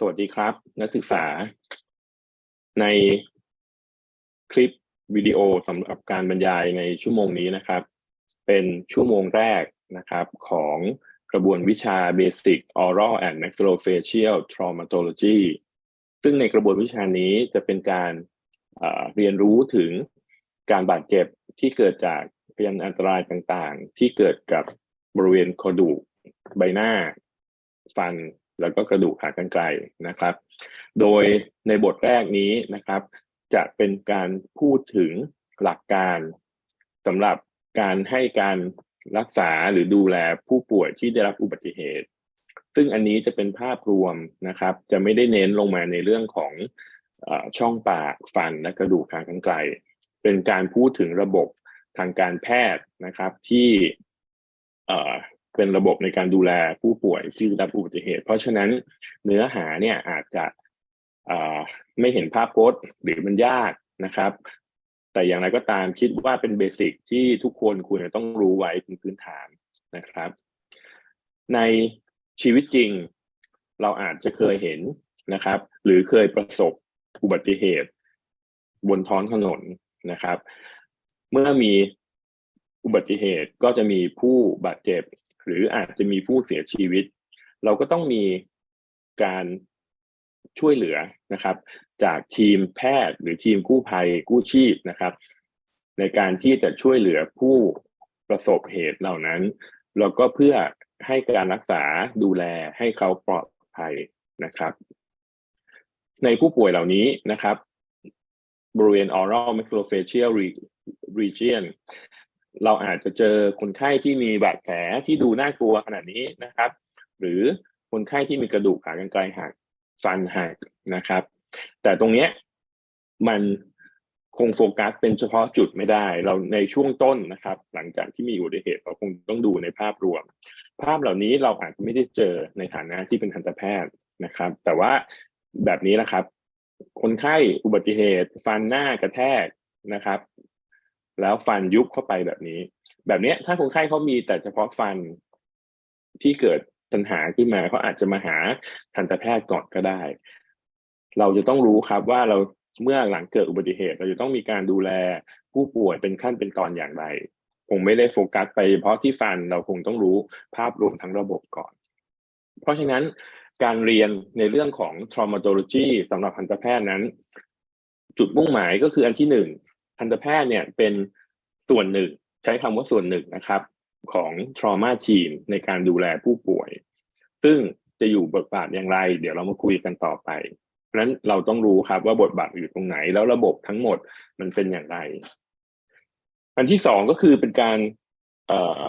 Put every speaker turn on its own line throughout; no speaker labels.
สวัสดีครับ นักศึกษา ในคลิปวิดีโอสำหรับการบรรยายในชั่วโมงนี้นะครับ เป็นชั่วโมงแรกนะครับ ของกระบวนวิชา Basic Oral and Maxillofacial Traumatology ซึ่งในกระบวนวิชานี้จะเป็นการเอ่อเรียนรู้ถึงการบาดเจ็บที่เกิดจากพยานอันตรายต่างๆ ที่เกิดกับบริเวณกระดูกใบหน้า ฟัน แล้วก็กระดูกขากรรไกรนะครับ โดยในบทแรกนี้นะครับ จะเป็นการพูดถึงหลักการสำหรับการให้การรักษาหรือดูแลผู้ป่วยที่ได้รับอุบัติเหตุ ซึ่งอันนี้จะเป็นภาพรวมนะครับ จะไม่ได้เน้นลงมาในเรื่องของเออช่องปากฟันและกระดูกขากรรไกรเป็นการพูดถึงระบบทางการแพทย์นะครับที่ เป็นระบบในการดูแลผู้ป่วยที่ได้รับอุบัติเหตุ เพราะฉะนั้นเนื้อหาเนี่ยอาจจะไม่เห็นภาพพจน์หรือมันยากนะครับ แต่อย่างไรก็ตามคิดว่าเป็นเบสิกที่ทุกคนควรจะต้องรู้ไว้เป็นพื้นฐานนะครับ ในชีวิตจริงเราอาจจะเคยเห็นนะครับ หรือเคยประสบอุบัติเหตุ บนท้องถนนนะครับ เมื่อมีอุบัติเหตุก็จะมีผู้บาดเจ็บ หรืออาจจะมีผู้เสียชีวิต เราก็ต้องมีการช่วยเหลือนะครับ จากทีมแพทย์หรือทีมกู้ภัยกู้ชีพนะครับ ในการที่จะช่วยเหลือผู้ประสบเหตุเหล่านั้น แล้วก็เพื่อให้การรักษาดูแลให้เขาปลอดภัยนะครับ ในผู้ป่วยเหล่านี้นะครับ บริเวณ oral maxillofacial re- region เราอาจจะเจอคนไข้ที่มีบาดแผลที่ดูน่ากลัวขนาดนี้นะครับ หรือคนไข้ที่มีกระดูกขากรรไกรหักฟันหักนะครับ แต่ตรงเนี้ยมันคงโฟกัสเป็นเฉพาะจุดไม่ได้ เราในช่วงต้นนะครับ หลังจากที่มีอุบัติเหตุเราคงต้องดูในภาพรวม ภาพเหล่านี้เราอาจจะไม่ได้เจอในฐานะที่เป็นทันตแพทย์นะครับ แต่ว่าแบบนี้นะครับ คนไข้อุบัติเหตุ ฟันหน้ากระแทกนะครับ แล้วฟันยุบเข้าไปแบบนี้ แบบเนี้ยถ้าคนไข้เขามีแต่เฉพาะฟันที่เกิดปัญหาขึ้นมาเขาอาจจะมาหาทันตแพทย์ก่อนก็ได้ เราจะต้องรู้ครับว่าเราเมื่อหลังเกิดอุบัติเหตุ เราจะต้องมีการดูแลผู้ป่วยเป็นขั้นเป็นตอนอย่างไรคงไม่ได้โฟกัสไปเฉพาะที่ฟันเราคงต้องรู้ภาพรวมทั้งระบบก่อน เพราะฉะนั้นการเรียนในเรื่องของ traumatology สำหรับทันตแพทย์นั้น จุดมุ่งหมายก็คืออันที่หนึ่ง ทันตแพทย์เนี่ยเป็นส่วนหนึ่งใช้คำว่าส่วนหนึ่งนะครับ ของ trauma team ในการดูแลผู้ป่วย ซึ่งจะอยู่บทบาทอย่างไร เดี๋ยวเรามาคุยกันต่อไป เพราะฉะนั้นเราต้องรู้ครับว่าบทบาทอยู่ตรงไหน แล้วระบบทั้งหมดมันเป็นอย่างไร อันที่สองก็คือเป็นการเอ่อ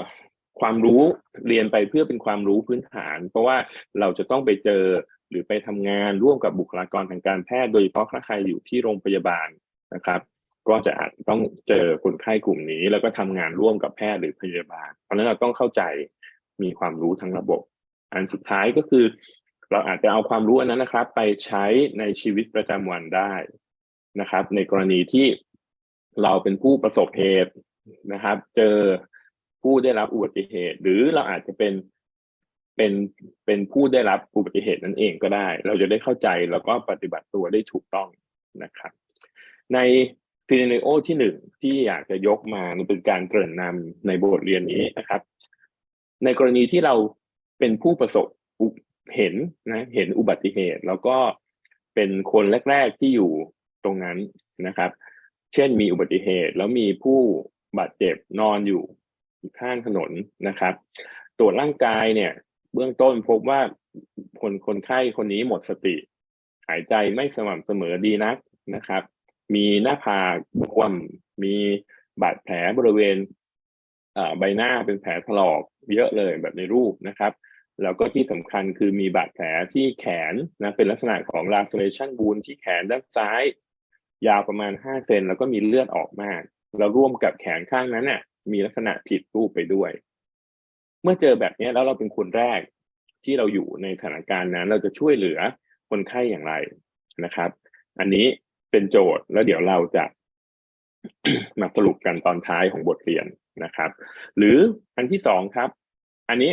ความรู้เรียนไปเพื่อเป็นความรู้พื้นฐาน เพราะว่าเราจะต้องไปเจอหรือไปทำงานร่วมกับบุคลากรทางการแพทย์ โดยเฉพาะถ้าใครอยู่ที่โรงพยาบาลนะครับ ก็จะอาจต้องเจอคนไข้กลุ่มนี้ แล้วก็ทำงานร่วมกับแพทย์หรือพยาบาล เพราะฉะนั้นเราต้องเข้าใจมีความรู้ทั้งระบบ อันสุดท้ายก็คือ เราอาจจะเอาความรู้อันนั้นนะครับ ไปใช้ในชีวิตประจำวันได้นะครับ ในกรณีที่เราเป็นผู้ประสบเหตุนะครับ เจอผู้ได้รับอุบัติเหตุ หรือเราอาจจะเป็นเป็นเป็นผู้ได้รับอุบัติเหตุนั่นเองก็ได้ เราจะได้เข้าใจแล้วก็ปฏิบัติตัวได้ถูกต้องนะครับ ใน ซีน n โอที่หนึ่งที่อยากจะยกมามันเป็นการเกริ่นนำในบทเรียนนี้นะครับ ในกรณีที่เราเป็นผู้ประสบเห็นนะเห็นอุบัติเหตุ แล้วก็เป็นคนแรก ๆที่อยู่ตรงนั้นนะครับ เช่นมีอุบัติเหตุแล้วมีผู้บาดเจ็บนอนอยู่ข้างถนนนะครับ ตรวจร่างกายเนี่ย เบื้องต้นพบว่าคนคนไข้คนนี้หมดสติ หายใจไม่สม่ำเสมอดีนักนะครับ มีหน้าผากบวมมีบาดแผลบริเวณใบหน้าเป็นแผลถลอกเยอะเลยแบบในรูปนะครับ แล้วก็ที่สำคัญคือมีบาดแผลที่แขนนะเป็นลักษณะของ laceration wound ที่แขนด้านซ้าย ยาวประมาณ 5 เซนแล้วก็มีเลือดออกมาก แล้วร่วมกับแขนข้างนั้นน่ะมีลักษณะผิดรูปไปด้วย เมื่อเจอแบบนี้แล้วเราเป็นคนแรกที่เราอยู่ในสถานการณ์นั้น เราจะช่วยเหลือคนไข้อย่างไรนะครับ อันนี้ เป็นโจทย์ แล้วเดี๋ยวเราจะมาสรุปกันตอนท้ายของบทเรียนนะครับ หรืออันที่สองครับ อันนี้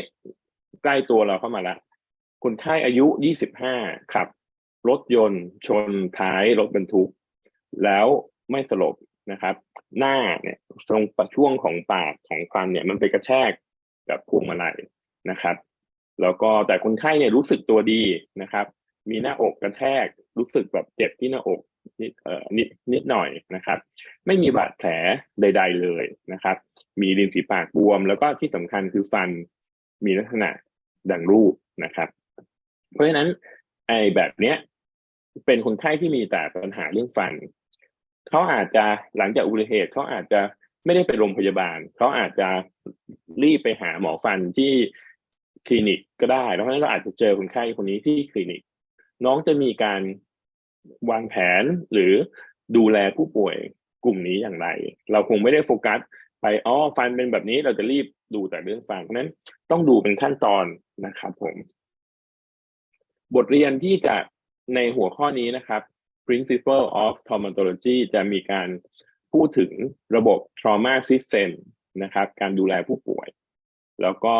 ใกล้ตัวเราเข้ามาแล้วคนไข้อายุ 25 ขับ รถยนต์ชนท้ายรถบรรทุก แล้วไม่สลบนะครับ หน้าเนี่ยตรงช่วงของปากของฟันเนี่ย มันไปกระแทกกับพวงมาลัยนะครับ แล้วก็แต่คนไข้เนี่ยรู้สึกตัวดีนะครับ มีหน้าอกกระแทกรู้สึกแบบเจ็บที่หน้าอก นิดเอ่อนิดนิดหน่อยนะครับ ไม่มีบาดแผลใด ๆเลยนะครับ มีริมฝีปากบวม แล้วก็ที่สำคัญคือฟันมีลักษณะดังรูปนะครับ เพราะฉะนั้นไอ้แบบเนี้ยเป็นคนไข้ที่มีแต่ปัญหาเรื่องฟัน เขาอาจจะหลังจากอุบัติเหตุเขาอาจจะไม่ได้ไปโรงพยาบาล เขาอาจจะรีบไปหาหมอฟันที่คลินิกก็ได้ เพราะฉะนั้นเราอาจจะเจอคนไข้คนนี้ที่คลินิก น้องจะมีการ วางแผนหรือดูแลผู้ป่วยกลุ่มนี้อย่างไร เราคงไม่ได้โฟกัสไปอ๋อฟันเป็นแบบนี้เราจะรีบดูแต่เรื่องฟันเพราะนั้นต้องดูเป็นขั้นตอนนะครับผม บทเรียนที่จะในหัวข้อนี้นะครับ principle of traumatology จะมีการพูดถึงระบบ trauma system นะครับ การดูแลผู้ป่วย แล้วก็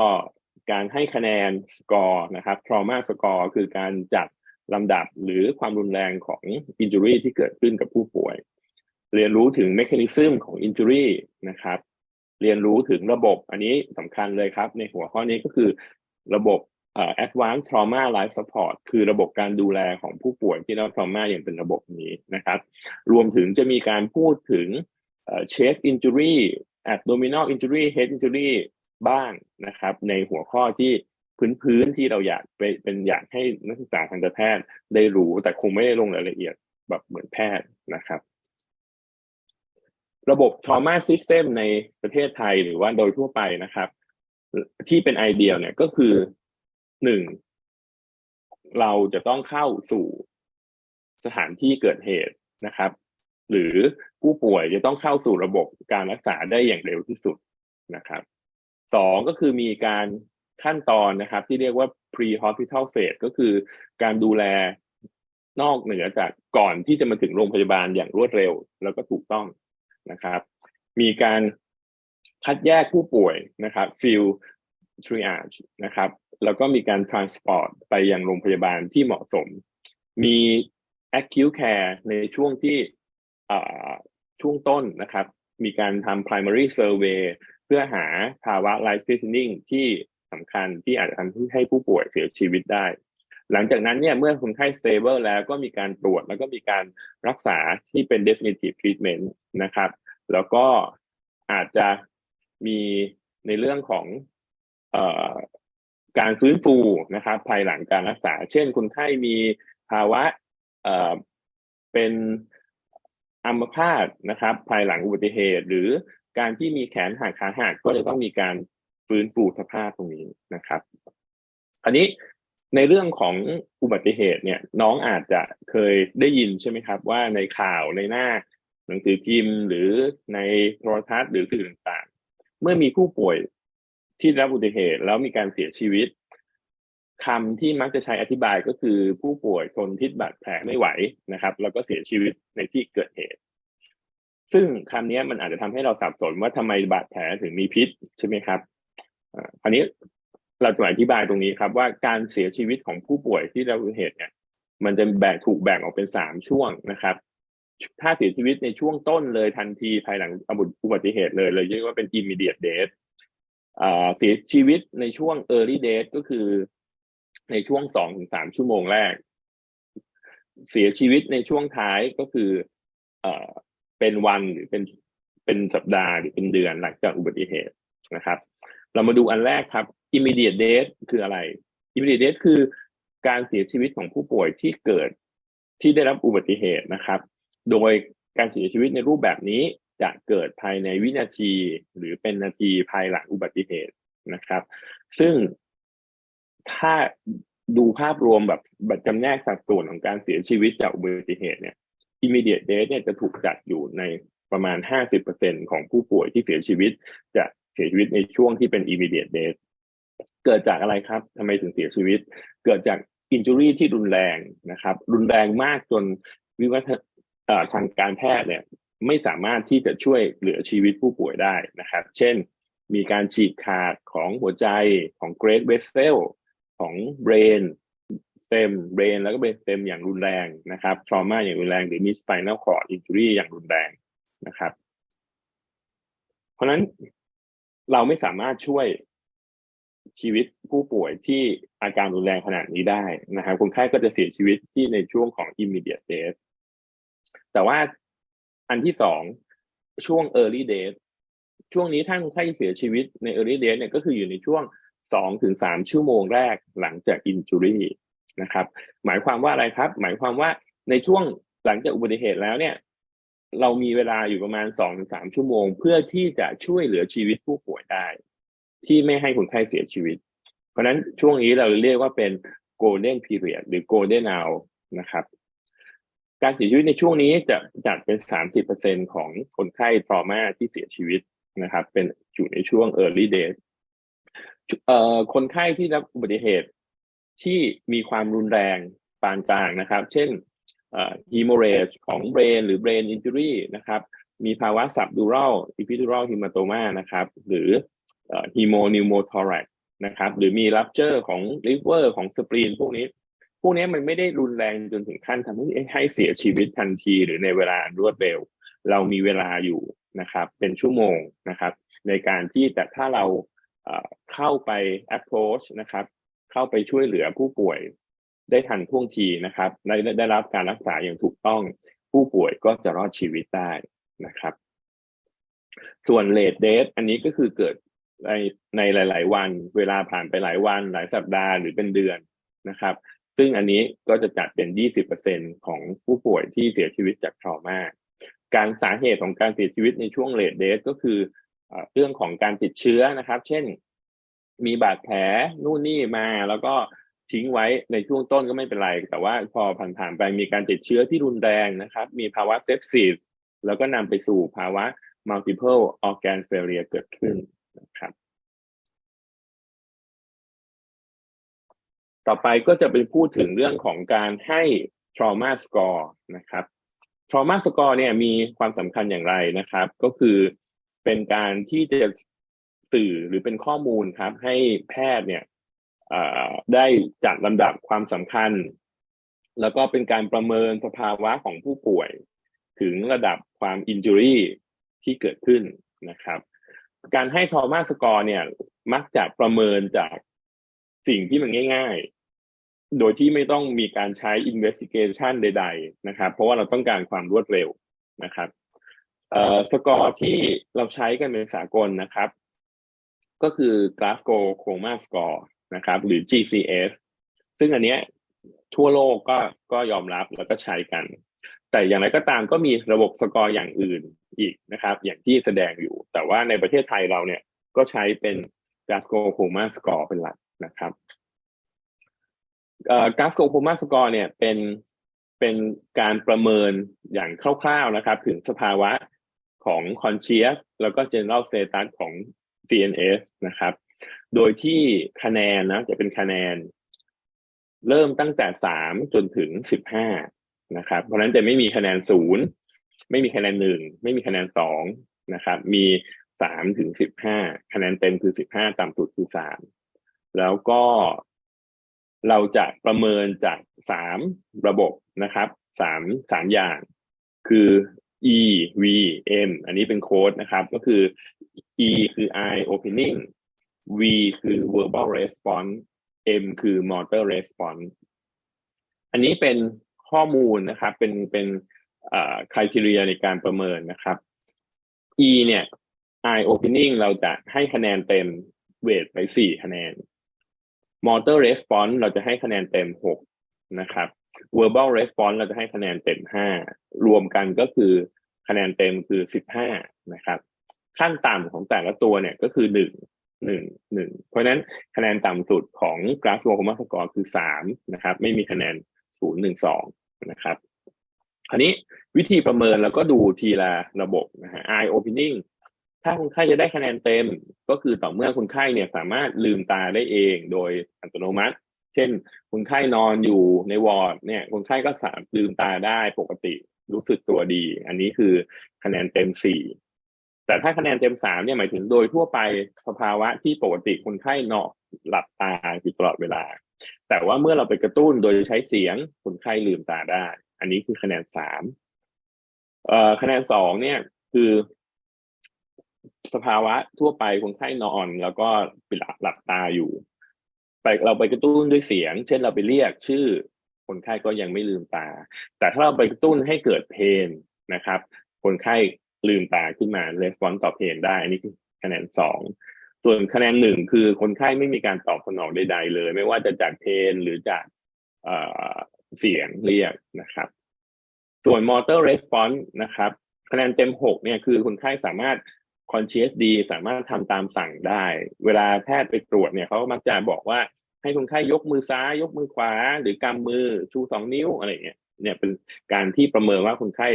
การให้คะแนนสกอร์นะครับ trauma score คือการจัด ลำดับหรือความรุนแรงของ injury ที่เกิดขึ้นกับผู้ป่วย เรียนรู้ถึง mechanism ของ injury นะครับ เรียนรู้ถึงระบบอันนี้สำคัญเลยครับ ในหัวข้อนี้ก็คือระบบ advanced trauma life support คือระบบการดูแลของผู้ป่วยที่รับ trauma อย่างเป็นระบบนี้นะครับ รวมถึงจะมีการพูดถึง chest injury abdominal injury head injury บ้างนะครับ ในหัวข้อที่ พื้นๆที่เราอยากไปเป็นอยากให้นักศึกษาทางการแพทย์ได้รู้แต่คงไม่ได้ลงรายละเอียดแบบเหมือนแพทย์นะครับ ระบบ trauma system ในประเทศไทยหรือว่าโดยทั่วไปนะครับ ที่เป็นไอเดียเนี่ยก็คือหนึ่งเราจะต้องเข้าสู่สถานที่เกิดเหตุนะครับ หรือผู้ป่วยจะต้องเข้าสู่ระบบการรักษาได้อย่างเร็วที่สุดนะครับสองก็คือมีการ ขั้นตอนนะครับ ที่เรียกว่า pre hospital phase ก็คือการดูแลนอกเหนือจากก่อนที่จะมาถึงโรงพยาบาลอย่างรวดเร็ว แล้วก็ถูกต้องนะครับ มีการคัดแยกผู้ป่วยนะครับ field triage นะครับ แล้วก็มีการ transport ไปยังโรงพยาบาลที่เหมาะสม มี acute care ในช่วงที่ช่วงต้นนะครับ มีการทำ primary survey เพื่อหาภาวะ life threatening ที่ สำคัญที่อาจจะทำให้ผู้ป่วยเสียชีวิตได้ หลังจากนั้นเนี่ยเมื่อคนไข้ stable แล้วก็มีการตรวจแล้วก็มีการรักษาที่เป็น definitive treatment นะครับ แล้วก็อาจจะมีในเรื่องของออการฟื้นฟูนะครับ ภายหลังการรักษา เช่นคนไข้มีภาวะเป็นอัมพาตนะครับ ภายหลังอุบัติเหตุ หรือการที่มีแขนหักขาหักก็จะต้องมีการ ฟื้นฟูสภาพตรงนี้นะครับ อันนี้ในเรื่องของอุบัติเหตุเนี่ยน้องอาจจะเคยได้ยินใช่ไหมครับ ว่าในข่าวในหน้าหนังสือพิมพ์ หรือในโทรทัศน์หรือสื่อต่างๆ เมื่อมีผู้ป่วยที่รับอุบัติเหตุแล้วมีการเสียชีวิตคำที่มักจะใช้อธิบายก็คือผู้ป่วยทนพิษบาดแผลไม่ไหวนะครับ แล้วก็เสียชีวิตในที่เกิดเหตุ ซึ่งคำนี้มันอาจจะทำให้เราสับสนว่าทำไมบาดแผลถึงมีพิษใช่ไหมครับ อันนี้เราจะอธิบายตรงนี้ครับว่าการเสียชีวิตของผู้ป่วยที่เรับอุบัติเหตุเนี่ยมันจะแบ่งถูกแบ่งออกเป็นสามช่วงนะครับ ถ้าเสียชีวิตในช่วงต้นเลยทันทีภายหลังอุบัติเหตุเลยเลยเรียกว่าเป็น immediate death เสียชีวิตในช่วง early death ก็คือในช่วงสองถึงสามชั่วโมงแรก เสียชีวิตในช่วงท้ายก็คือเอเป็นวันหรือเป็นเป็นสัปดาห์หรือเป็นเดือนหลังจากอุบัติเหตุนะครับ เรามาดูอันแรกครับ immediate death คืออะไร immediate death คือการเสียชีวิตของผู้ป่วยที่เกิดที่ได้รับอุบัติเหตุนะครับ โดยการเสียชีวิตในรูปแบบนี้จะเกิดภายในวินาที หรือเป็นนาทีภายหลังอุบัติเหตุนะครับ ซึ่งถ้าดูภาพรวมแบบจำแนกสัดส่วนของการเสียชีวิตจากอุบัติเหตุเนี่ย immediate death เนี่ยจะถูกจัดอยู่ในประมาณ 50%ของผู้ป่วยที่เสียชีวิต จะ เสียชีวิตในช่วงที่เป็น immediate death เกิดจากอะไรครับทำไมถึงเสียชีวิต เกิดจาก injury ที่รุนแรงนะครับ รุนแรงมากจนวิวัฒทางการแพทย์เนี่ยไม่สามารถที่จะช่วยเหลือชีวิตผู้ป่วยได้นะครับ เช่น มีการฉีกขาดของหัวใจของ great vessel ของเบรน stem brain แล้วก็ brain stem อย่างรุนแรงนะครับ trauma อย่างรุนแรงหรือมี spinal cord injury อย่างรุนแรงนะครับ เพราะนั้น เราไม่สามารถช่วยชีวิตผู้ป่วยที่อาการรุนแรงขนาดนี้ได้นะครับคนไข้ก็จะเสียชีวิตที่ในช่วงของ immediate death แต่ว่าอันที่สองช่วง early death ช่วงนี้ถ้าคนไข้เสียชีวิตใน early death เนี่ยก็คืออยู่ในช่วงสองถึงสามชั่วโมงแรกหลังจาก injury นะครับ หมายความว่าอะไรครับ หมายความว่าในช่วงหลังจากอุบัติเหตุแล้วเนี่ย เรามีเวลาอยู่ประมาณสองถึงสามชั่วโมง เพื่อที่จะช่วยเหลือชีวิตผู้ป่วยได้ ที่ไม่ให้คนไข้เสียชีวิต เพราะนั้นช่วงนี้เราเรียกว่าเป็น golden period หรือ golden hour นะครับ การเสียชีวิตในช่วงนี้จะจัดเป็นสามสิบเปอร์เซ็นของคนไข้ทรมาที่เสียชีวิตนะครับ เป็นอยู่ในช่วง early days เอ่อคนไข้ที่รับอุบัติเหตุที่มีความรุนแรงปานกลางนะครับ เช่น เอ่อ hemorrhage ของ brain หรือ brain injury นะครับมีภาวะ subdural epidural hematoma นะครับหรือเอ่อ hemopneumothorax นะครับหรือมี rupture ของ liver ของ spleen พวกนี้ พวกนี้มันไม่ได้รุนแรงจนถึงขั้นทำให้ให้เสียชีวิตทันทีหรือในเวลารวดเร็ว เรามีเวลาอยู่นะครับเป็นชั่วโมงนะครับในการที่แต่ถ้าเราเข้าไป approach นะครับเข้าไปช่วยเหลือผู้ป่วย ได้ทันท่วงทีนะครับได้ได้รับการรักษาอย่างถูกต้อง ผู้ป่วยก็จะรอดชีวิตได้นะครับ ส่วน late date อันนี้ก็คือเกิดในในหลาย ๆ วัน เวลาผ่านไปหลายวัน หลายสัปดาห์หรือเป็นเดือนนะครับ ซึ่งอันนี้ก็จะจัดเป็น 20%ของผู้ป่วยที่เสียชีวิตจากทรมาการสาเหตุของการเสียชีวิตในช่วงเลดเดทก็คือเรื่องของการติดเชื้อนะครับ เช่น มีบาดแผลนู่นนี่มาแล้วก็ ทิ้งไว้ในช่วงต้นก็ไม่เป็นไร แต่ว่าพอผ่านๆไปมีการติดเชื้อที่รุนแรงนะครับ มีภาวะเซปซิสแล้วก็นำไปสู่ภาวะ multiple organ failure เกิดขึ้นนะครับ ต่อไปก็จะไปพูดถึงเรื่องของการให้ trauma score นะครับ trauma score เนี่ยมีความสำคัญอย่างไรนะครับ ก็คือเป็นการที่จะสื่อหรือเป็นข้อมูลครับ ให้แพทย์เนี่ย ได้จัดลำดับความสำคัญ แล้วก็เป็นการประเมินสภาวะของผู้ป่วย ถึงระดับความอินจูรี่ที่เกิดขึ้นนะครับ การให้ทอมาสกอร์เนี่ยมักจะประเมินจากสิ่งที่มันง่ายๆ โดยที่ไม่ต้องมีการใช้ investigation ใด ๆ นะครับ เพราะว่าเราต้องการความรวดเร็วนะครับสกอร์ที่เราใช้กันเป็นสากลนะครับ ก็คือ Glasgow Coma Score นะครับ หรือ GCS ซึ่งอันเนี้ยทั่วโลกก็ก็ยอมรับแล้วก็ใช้กัน แต่อย่างไรก็ตามก็มีระบบสกอร์อย่างอื่นอีกนะครับ อย่างที่แสดงอยู่ แต่ว่าในประเทศไทยเราเนี่ยก็ใช้เป็น Glasgow Coma Score เป็นหลักนะครับเอ่อ Glasgow Coma Score เนี่ยเป็นเป็นการประเมินอย่างคร่าวๆนะครับ ถึงสภาวะของ conscious แล้วก็ general status ของ CNS นะครับ โดยที่คะแนนนะจะเป็นคะแนน เริ่มตั้งแต่สามจนถึงสิบห้านะครับ เพราะนั้นจะไม่มีคะแนนศูนย์ไม่มีคะแนนหนึ่งไม่มีคะแนนสองนะครับ มีสามถึงสิบห้าคะแนนเต็มคือสิบห้าต่ำสุดคือสามแล้วก็เราจะประเมินจากสามระบบนะครับสามสามอย่าง คือ E V M อันนี้เป็นโค้ดนะครับ ก็คือ E คือ eye opening V คือ verbal response M คือ motor response อันนี้เป็นข้อมูลนะครับ เป็นเป็นเอ่อคุณทีเรียในการประเมินนะครับ E เนี่ย eye opening เราจะให้คะแนนเต็มเวทไปสี่คะแนน motor response เราจะให้คะแนนเต็มหกนะครับ verbal response เราจะให้คะแนนเต็มห้ารวมกันก็คือคะแนนเต็มคือสิบห้านะครับ ขั้นต่ำของแต่ละตัวเนี่ยก็คือหนึ่ง หนึ่งหนึ่งเพราะนั้นคะแนนต่ำสุดของกราฟโลโคมาสกอร์คือสามนะครับ ไม่มีคะแนนศูนย์หนึ่งสองนะครับอันนี้วิธีประเมินแล้วก็ดูทีละระบบนะฮะ eye opening ถ้าคนไข้จะได้คะแนนเต็มก็คือต่อเมื่อคนไข้เนี่ยสามารถลืมตาได้เองโดยอัตโนมัติ เช่น คนไข้นอนอยู่ในวอร์ดเนี่ยคนไข้ก็สามลืมตาได้ปกติรู้สึกตัวดี อันนี้คือคะแนนเต็มสี่ แต่ถ้าคะแนนเต็มสามเนี่ยหมายถึงโดยทั่วไปสภาวะที่ปกติคนไข้นอนหลับตาอยู่ตลอดเวลา แต่ว่าเมื่อเราไปกระตุ้นโดยใช้เสียงคนไข้ลืมตาได้ อันนี้คือคะแนนสามเอ่อคะแนนสองเนี่ยคือ สภาวะทั่วไปคนไข้นอน แล้วก็ปิดหลับหลับตาอยู่ไปเราไปกระตุ้นด้วยเสียง เช่นเราไปเรียกชื่อ คนไข้ก็ยังไม่ลืมตา แต่ถ้าเราไปกระตุ้นให้เกิดเพนนะครับ คนไข้ ลืมตาขึ้นมาレスปอนต่อเพนได้ อันนี้คือคะแนนสองส่วนคะแนนหนึ่งคือคนไข้ไม่มีการตอบสนองใดๆเลย ไม่ว่าจะจากเพนหรือจากเอ่อเสียงเรียกนะครับ ส่วน motor response นะครับ คะแนนเต็มหกเนี่ยคือคนไข้สามารถ conscious ดีสามารถทำตามสั่งได้ เวลาแพทย์ไปตรวจเนี่ยเขามักจะบอกว่าให้คนไข้ยกมือซ้ายยกมือขวา หรือกำมือชูสองนิ้วอะไรเงี้ยเนี่ยเป็นการที่ประเมินว่าคนไข้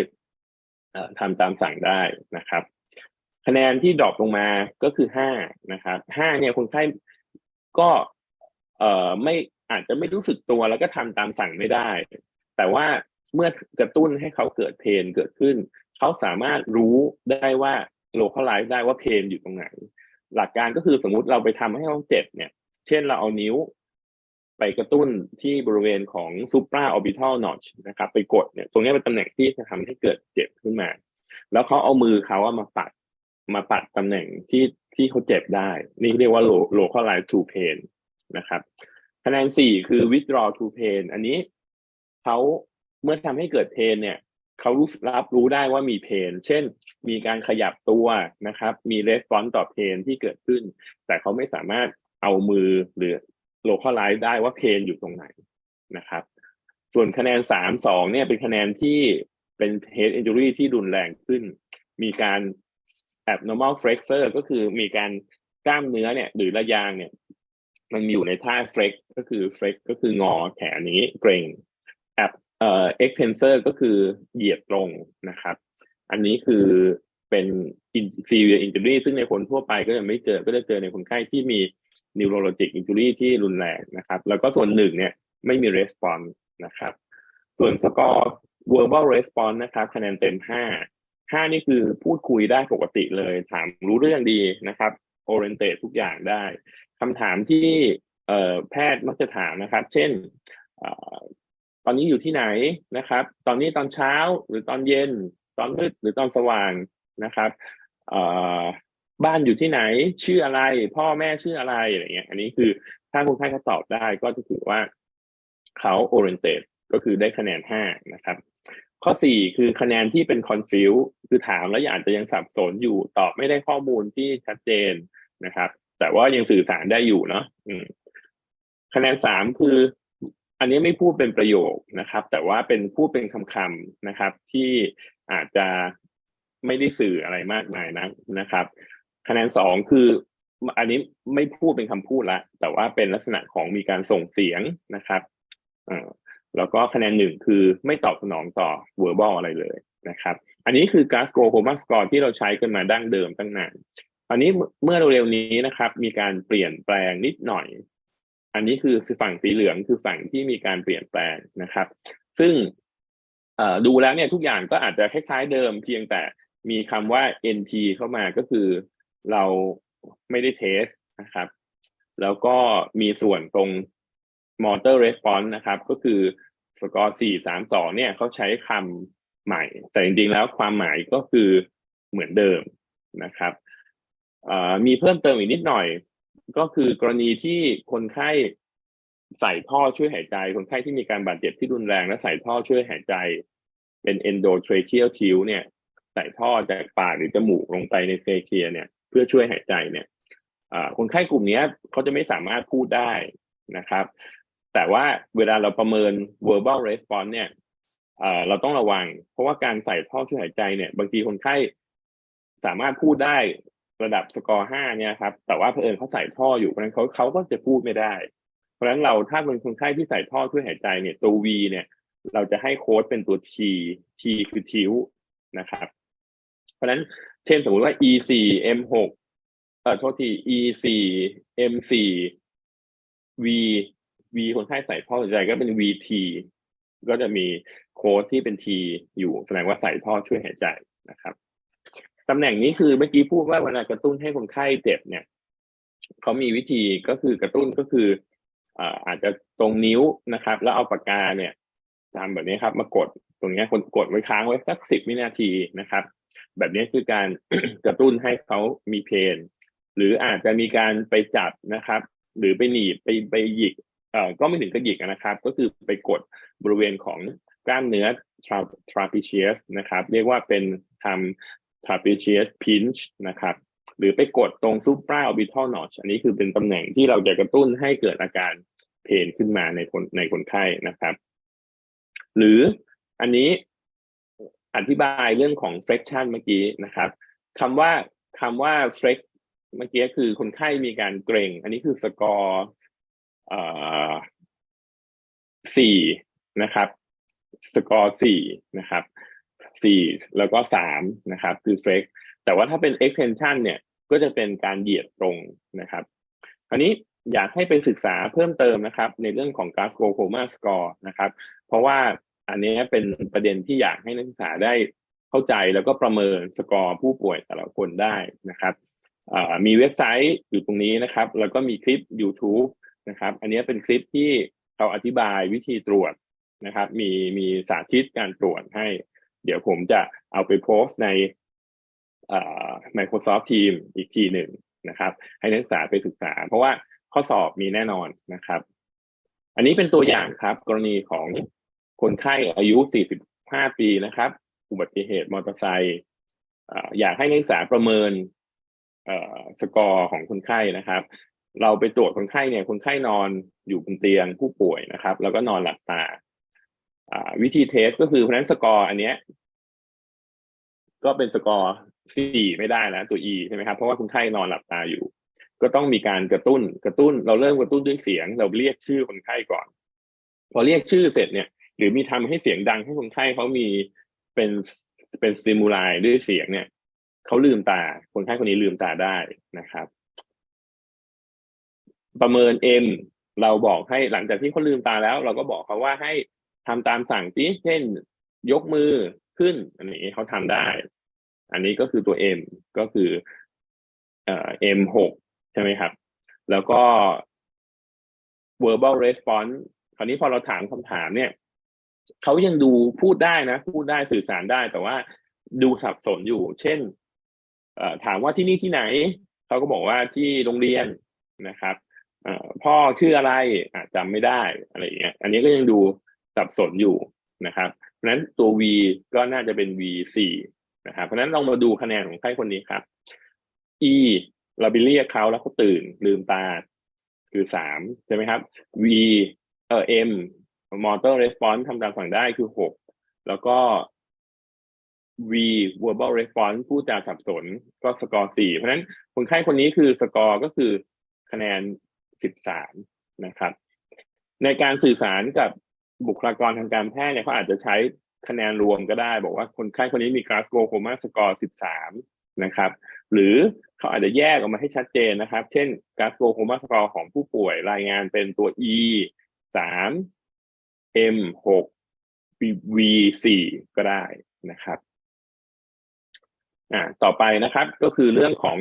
ทำตามสั่งได้นะครับ คะแนนที่ดรอปลงมาก็คือห้านะครับห้าเนี่ยคนไข้ก็เอ่อไม่อาจจะไม่รู้สึกตัวแล้วก็ทำตามสั่งไม่ได้ แต่ว่าเมื่อกระตุ้นให้เขาเกิดเพนเกิดขึ้น เขาสามารถรู้ได้ว่าโลเคอลไลซ์ได้ว่าเพนอยู่ตรงไหน หลักการก็คือสมมุติเราไปทำให้เขาเจ็บเนี่ย เช่นเราเอานิ้ว ไปกระตุ้นที่บริเวณของ supra orbital notch นะครับไปกดเนี่ยตรงนี้เป็นตำแหน่งที่จะทำให้เกิดเจ็บขึ้นมา แล้วเขาเอามือเขาอะมาปัดมาปัดตำแหน่งที่ที่เขาเจ็บได้ นี่เรียกว่า low- localized to pain นะครับคะแนนสี่คือ withdraw to pain อันนี้เขาเมื่อทำให้เกิดเพนเนี่ยเขารู้รับรู้ได้ว่ามีเพน เช่น มีการขยับตัวนะครับ มีレスปอนต่อเพนที่เกิดขึ้น แต่เขาไม่สามารถเอามือหรือ localize ได้ว่าเพนอยู่ตรงไหนนะครับ ส่วนคะแนนสามสองเนี่ยเป็นคะแนนที่เป็น head injury ที่รุนแรงขึ้น มีการ abnormal flexor ก็คือมีการกล้ามเนื้อเนี่ย หรือระยางเนี่ย มันอยู่ในท่า flex ก็คือ flex ก็คืองอแขนนี้เกรง ab เอ่อ extensor ก็คือเหยียดตรงนะครับ อันนี้คือเป็น in- severe injury ซึ่งในคนทั่วไปก็จะไม่เจอ ก็จะเจอในคนไข้ที่มี neurologic injury ที่รุนแรงนะครับ แล้วก็ส่วนหนึ่งเนี่ยไม่มี response นะครับ ส่วนสกอร์ verbal response นะครับคะแนนเต็มห้าห้านี่คือพูดคุยได้ปกติเลย ถามรู้เรื่องดีนะครับ orientate ทุกอย่างได้คำถามที่เแพทย์มักจะถามนะครับ เช่นอตอนนี้อยู่ที่ไหนนะครับ ตอนนี้ตอนเช้าหรือตอนเย็น ตอนมืดหรือตอนสว่างนะครับ บ้านอยู่ที่ไหน ชื่ออะไร พ่อแม่ชื่ออะไรอะไรเงี้ย อันนี้คือถ้าคนไข้เขาตอบได้ก็จะถือว่าเขา orientate ก็คือได้คะแนนห้านะครับ ข้อสี่คือคะแนนที่เป็น confuse คือถามแล้วอาจจะยังสับสนอยู่ตอบไม่ได้ข้อมูลที่ชัดเจนนะครับ แต่ว่ายังสื่อสารได้อยู่เนาะคะแนนสามคือ อันนี้ไม่พูดเป็นประโยคนะครับ แต่ว่าเป็นพูดเป็นคำๆนะครับ ที่อาจจะไม่ได้สื่ออะไรมากมายนะนะครับ คะแนนสองคืออันนี้ไม่พูดเป็นคำพูดละแต่ว่าเป็นลักษณะของมีการส่งเสียงนะครับแล้วก็คะแนนหนึ่งคือไม่ตอบสนองต่อ verbal อะไรเลยนะครับ อันนี้คือ Glasgow Coma Score ที่เราใช้กันมาดั้งเดิมตั้งนานอันนี้เมื่อเร็วๆนี้นะครับ มีการเปลี่ยนแปลงนิดหน่อย อันนี้คือฝั่งสีเหลืองคือฝั่งที่มีการเปลี่ยนแปลงนะครับ ซึ่งดูแล้วเนี่ยทุกอย่างก็อาจจะคล้ายๆเดิมเพียงแต่มีคำว่า NT เข้ามาก็คือ เราไม่ได้เทสนะครับ แล้วก็มีส่วนตรง motor response นะครับ ก็คือสกอร์4 3 2เนี่ยเขาใช้คำใหม่ แต่จริงๆแล้วความหมายก็คือเหมือนเดิมนะครับมีเพิ่มเติมอีกนิดหน่อย ก็คือกรณีที่คนไข้ใส่ท่อช่วยหายใจ คนไข้ที่มีการบาดเจ็บที่รุนแรง และใส่ท่อช่วยหายใจ เป็น endotracheal tube เนี่ย ใส่ท่อจากปากหรือจมูกลงไปในเทเคียเนี่ย เพื่อช่วยหายใจเนี่ยคนไข้กลุ่มนี้เขาจะไม่สามารถพูดได้นะครับ แต่ว่าเวลาเราประเมิน verbal response เนี่ยเราต้องระวัง เพราะว่าการใส่ท่อช่วยหายใจเนี่ย บางทีคนไข้สามารถพูดได้ระดับสกอร์ห้าเนี่ยครับ แต่ว่าเผอิญเขาใส่ท่ออยู่เพราะฉะนั้นเขาเขาก็จะพูดไม่ได้ เพราะฉะนั้นเราถ้าเป็นคนไข้ที่ใส่ท่อช่วยหายใจเนี่ยตัว V เนี่ย เราจะให้โค้ดเป็นตัว T T คือทิวนะครับ เพราะฉะนั้น เช่นสมมุติว่า E สี่ M หกเอ่อโทษที E สี่ M สี่ V V คนไข้ใส่ท่อหายใจก็เป็น VT ก็จะมีโค้ดที่เป็น T อยู่แสดงว่าใส่ท่อช่วยหายใจนะครับตำแหน่งนี้คือเมื่อกี้พูดว่าเวลากระตุ้นให้คนไข้เจ็บเนี่ยเขามีวิธีก็คือกระตุ้นก็คืออ่ออาจจะตรงนิ้วนะครับ แล้วเอาปากกาเนี่ยทำแบบนี้ครับ มากดตรงเนี้ยคนกดไว้ค้างไว้สักสิบวินาทีนะครับ แบบนี้คือการกระตุ้นให้เขามีเพน หรืออาจจะมีการไปจับนะครับ หรือไปหนีบไปไปหยิกเอ่อก็ไม่ถึงกับหยิกนะครับ ก็คือไปกดบริเวณของกล้ามเนื้อ trapezius นะครับ เรียกว่าเป็นทำ trapezius pinch นะครับ หรือไปกดตรง supra orbital notch อันนี้คือเป็นตำแหน่งที่เราจะกระตุ้นให้เกิดอาการเพนขึ้นมาในคนในคนไข้นะครับ หรืออันนี้ อธิบายเรื่องของ flexion เมื่อกี้นะครับคำว่าคำว่า flex เมื่อกี้คือคนไข้มีการเกรงอันนี้คือสกอร์สี่นะครับสกอร์สี่นะครับสี่แล้วก็สามนะครับ คือ flex แต่ว่าถ้าเป็น extension เนี่ยก็จะเป็นการเหยียดตรงนะครับอันนี้อยากให้ไปศึกษาเพิ่มเติมนะครับ ในเรื่องของ Glasgow Coma Score นะครับ เพราะว่า อันนี้เป็นประเด็นที่อยากให้นักศึกษาได้เข้าใจแล้วก็ประเมินสกอร์ผู้ป่วยแต่ละคนได้นะครับมีเว็บไซต์อยู่ตรงนี้นะครับ แล้วก็มีคลิป YouTube นะครับ อันนี้เป็นคลิปที่เขาอธิบายวิธีตรวจนะครับ มีมีสาธิตการตรวจให้ เดี๋ยวผมจะเอาไปโพสต์ใน Microsoft Team อีกทีหนึ่งนะครับ ให้นักศึกษาไปศึกษา เพราะว่าข้อสอบมีแน่นอนนะครับ อันนี้เป็นตัวอย่างครับ กรณีของ คนไข้อายุ 45 ปีนะครับ อุบัติเหตุมอเตอร์ไซค์อยากให้นักศึกษาประเมินสกอร์ของคนไข้นะครับ เราไปตรวจคนไข้เนี่ย คนไข้นอนอยู่บนเตียงผู้ป่วยนะครับ แล้วก็นอนหลับตาวิธีเทสก็คือเพราะนั้นสกอร์อันเนี้ย ก็เป็นสกอร์สี่ไม่ได้แล้วตัว e ใช่ไหมครับเพราะว่าคนไข้นอนหลับตาอยู่ ก็ต้องมีการกระตุ้นกระตุ้น เราเริ่มกระตุ้นด้วยเสียง เราเรียกชื่อคนไข้ก่อน พอเรียกชื่อเสร็จเนี่ย หรือมีทำให้เสียงดังให้คนไข้เขามีเป็นเป็นสติมูลายด้วยเสียงเนี่ยเขาลืมตา คนไข้คนนี้ลืมตาได้นะครับ ประเมิน M เราบอกให้หลังจากที่เขาลืมตาแล้ว เราก็บอกเขาว่าให้ทำตามสั่งที่เช่น ยกมือขึ้น อันนี้เขาทำได้ อันนี้ก็คือตัว M ก็คือเอ่อ M หกใช่ไหมครับ แล้วก็ verbal response คราวนี้พอเราถามคำถามเนี่ย เขายังดูพูดได้นะ พูดได้สื่อสารได้แต่ว่าดูสับสนอยู่ เช่นถามว่าที่นี่ที่ไหน เขาก็บอกว่าที่โรงเรียนนะครับพ่อชื่ออะไรจำไม่ได้อะไรอย่างเงี้ย อันนี้ก็ยังดูสับสนอยู่นะครับเพราะนั้นตัว V ก็น่าจะเป็น V4 นะครับเพราะนั้นลองมาดูคะแนนของใครคนนี้ครับ E เราไปเรียกเขาแล้วเขาตื่นลืมตาคือสามใช่ไหมครับ V เออ M มอเตอร์เรสปอนส์ทำตามสั่งได้คือหกแล้วก็ V verbal response พูดจาสับสนก็สกอร์สี่เพราะนั้นคนไข้คนนี้คือสกอร์ก็คือคะแนนสิบสามนะครับ ในการสื่อสารกับบุคลากรทางการแพทย์เนี่ยเขาอาจจะใช้คะแนนรวมก็ได้ บอกว่าคนไข้คนนี้มีกราสโกโคมาสกอร์สิบสามนะครับ หรือเขาอาจจะแยกออกมาให้ชัดเจนนะครับ เช่นกราสโกโคมาสกอร์ของผู้ป่วยรายงานเป็นตัว E สาม M6 V4 ก็ได้นะครับอ่าต่อไปนะครับก็คือเรื่องของ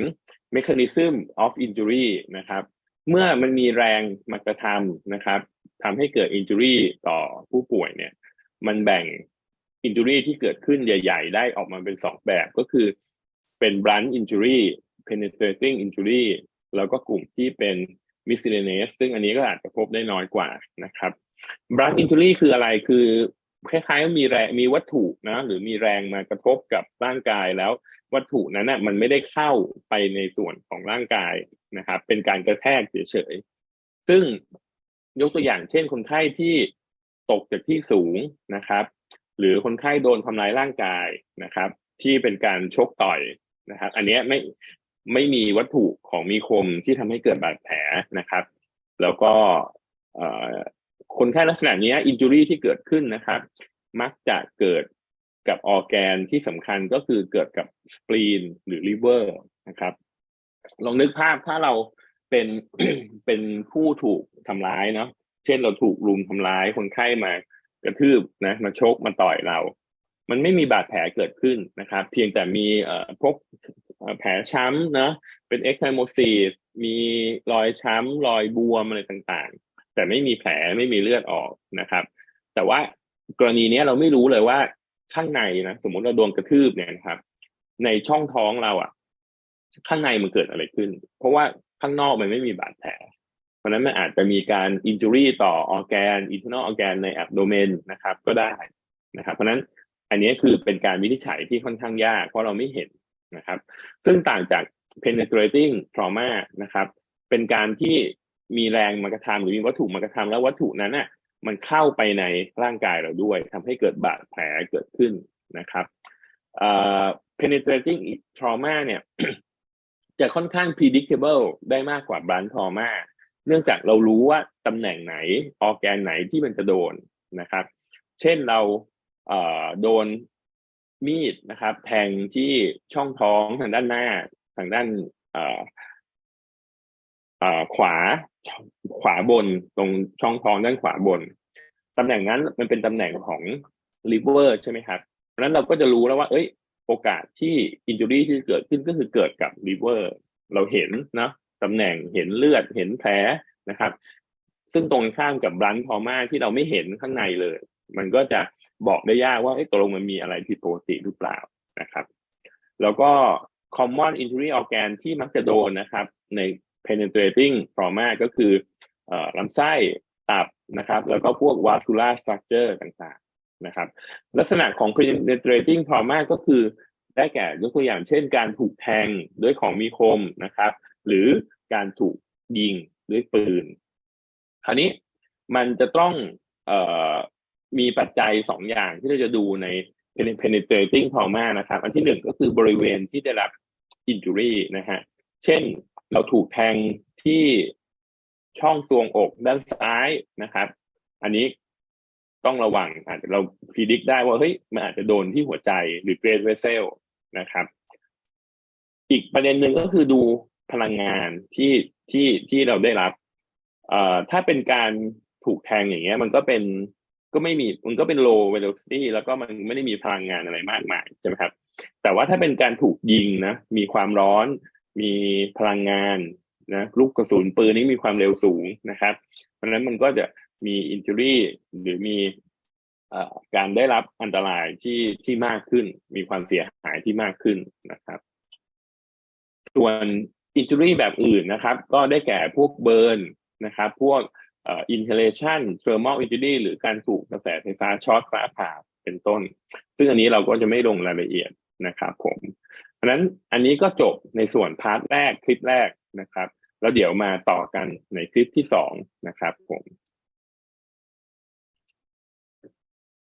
mechanism of injury นะครับ เมื่อมันมีแรงมากระทำนะครับทำให้เกิด injury ต่อผู้ป่วยเนี่ย มันแบ่ง injury ที่เกิดขึ้นใหญ่ ๆ ได้ออกมาเป็นสองแบบก็คือเป็น blunt injury penetrating injury แล้วก็กลุ่มที่เป็น miscellaneous ซึ่งอันนี้ก็อาจจะพบได้น้อยกว่านะครับ blunt injury คืออะไรคือคล้ายๆมีแรงมีวัตถุนะหรือมีแรงมากระทบกับร่างกายแล้ว วัตถุนั้นนะ่ะมันไม่ได้เข้าไปในส่วนของร่างกายนะครับ เป็นการกระแทกเฉยๆซึ่งยกตัวอย่างเช่นคนไข้ที่ตกจากที่สูงนะครับ หรือคนไข้โดนทำร้ายร่างกายนะครับ ที่เป็นการชกต่อยนะครับ อันนี้ไม่ไม่มีวัตถุของมีคมที่ทำให้เกิดบาดแผลนะครับ แล้วก็ คนไข้ลักษณะนี้อินจูรี่ที่เกิดขึ้นนะครับ มักจะเกิดกับออแกนที่สำคัญก็คือเกิดกับสปลีนหรือลิเวอร์นะครับ ลองนึกภาพถ้าเราเป็นเป็นผู้ถูกทำร้ายเนาะเช่นเราถูกรุมทำร้ายคนไข้มากระทืบนะมาชกมาต่อยเรา มันไม่มีบาดแผลเกิดขึ้นนะครับ เพียงแต่มีเอ่อพวกแผลช้ำนะเป็นเอ็กไทโมซีมีรอยช้ำรอยบวมอะไรต่าง แต่ไม่มีแผลไม่มีเลือดออกนะครับ แต่ว่ากรณีนี้เราไม่รู้เลยว่าข้างในนะสมมติเราโดนกระทืบเนี่ยนะครับ ในช่องท้องเราอะข้างในมันเกิดอะไรขึ้น เพราะว่าข้างนอกมันไม่มีบาดแผล เพราะนั้นมันอาจจะมีการอินจูรี่ต่อออแกนอินเทอร์นอลออแกนในแอบโดเมนนะครับ ก็ได้นะครับ เพราะนั้นอันนี้คือเป็นการวินิจฉัยที่ค่อนข้างยาก เพราะเราไม่เห็นนะครับ ซึ่งต่างจาก penetrating trauma นะครับ เป็นการที่ มีแรงมากระทำหรือมีวัตถุมากระทำแล้ววัตถุนั้นน่ะมันเข้าไปในร่างกายเราด้วยทำให้เกิดบาดแผลเกิดขึ้นนะครับ penetrating trauma เนี่ยจะค่อนข้าง predictable ได้มากกว่า blunt trauma เนื่องจากเรารู้ว่าตำแหน่งไหนออแกนไหนที่มันจะโดนนะครับ เช่นเราโดนมีดนะครับ แทงที่ช่องท้องทางด้านหน้าทางด้านขวา ขวาบนตรงช่องท้องด้านขวาบนตำแหน่งนั้นมันเป็นตำแหน่งของลิเวอร์ใช่ไหมครับเพราะนั้นเราก็จะรู้แล้วว่า เอ้ย โอกาสที่อินจูรี่ที่เกิดขึ้นก็คือเกิดกับลิเวอร์เราเห็นนะตำแหน่งเห็นเลือดเห็นแผลนะครับ ซึ่งตรงข้ามกับบลันทอมาที่เราไม่เห็นข้างในเลย มันก็จะบอกได้ยากว่าตกลงมันมีอะไรผิดปกติหรือเปล่านะครับ แล้วก็ common injury organ ที่มักจะโดนนะครับ ใน penetrating trauma ก็คือลำไส้ตับนะครับ แล้วก็พวก vascular structure ต่างๆนะครับ ลักษณะของ penetrating trauma ก็คือได้แก่ยกตัวอย่างเช่น การถูกแทงด้วยของมีคมนะครับ หรือการถูกยิงด้วยปืน คราวนี้มันจะต้องออมีปัจจัยสองอย่างที่เราจะดูใน penetrating trauma นะครับ อันที่หนึ่งก็คือบริเวณที่ได้รับ injury นะฮะ เช่น เราถูกแทงที่ช่องซวงอกด้านซ้ายนะครับ อันนี้ต้องระวังอาจจะเราพิจิตได้ว่าเฮ้ยมันอาจจะโดนที่หัวใจหรือเกรดเวเซลนะครับ อีกประเด็นหนึ่งก็คือดูพลังงานที่ที่ที่เราได้รับ เอ่อถ้าเป็นการถูกแทงอย่างเงี้ย มันก็เป็นก็ไม่มีมันก็เป็น low velocity แล้วก็มันไม่ได้มีพลังงานอะไรมากมายใช่ไหมครับ แต่ว่าถ้าเป็นการถูกยิงนะ มีความร้อน มีพลังงานนะลูกกระสุนปืนนี้มีความเร็วสูงนะครับ เพราะฉะนั้นมันก็จะมีอินจูรี่หรือมีการได้รับอันตรายที่ที่มากขึ้น มีความเสียหายที่มากขึ้นนะครับ ส่วนอินจูรี่แบบอื่นนะครับ ก็ได้แก่พวกเบิร์นนะครับ พวกอินเทเลชันเทอร์มอลอินจูรี่หรือการถูกกระแสไฟฟ้าช็อตฟ้าผ่าเป็นต้น ซึ่งอันนี้เราก็จะไม่ลงรายละเอียดนะครับผม เพราะนั้นอันนี้ก็จบในส่วนพาร์ทแรกคลิปแรกนะครับ แล้วเดี๋ยวมาต่อกันในคลิปที่สองนะครับผม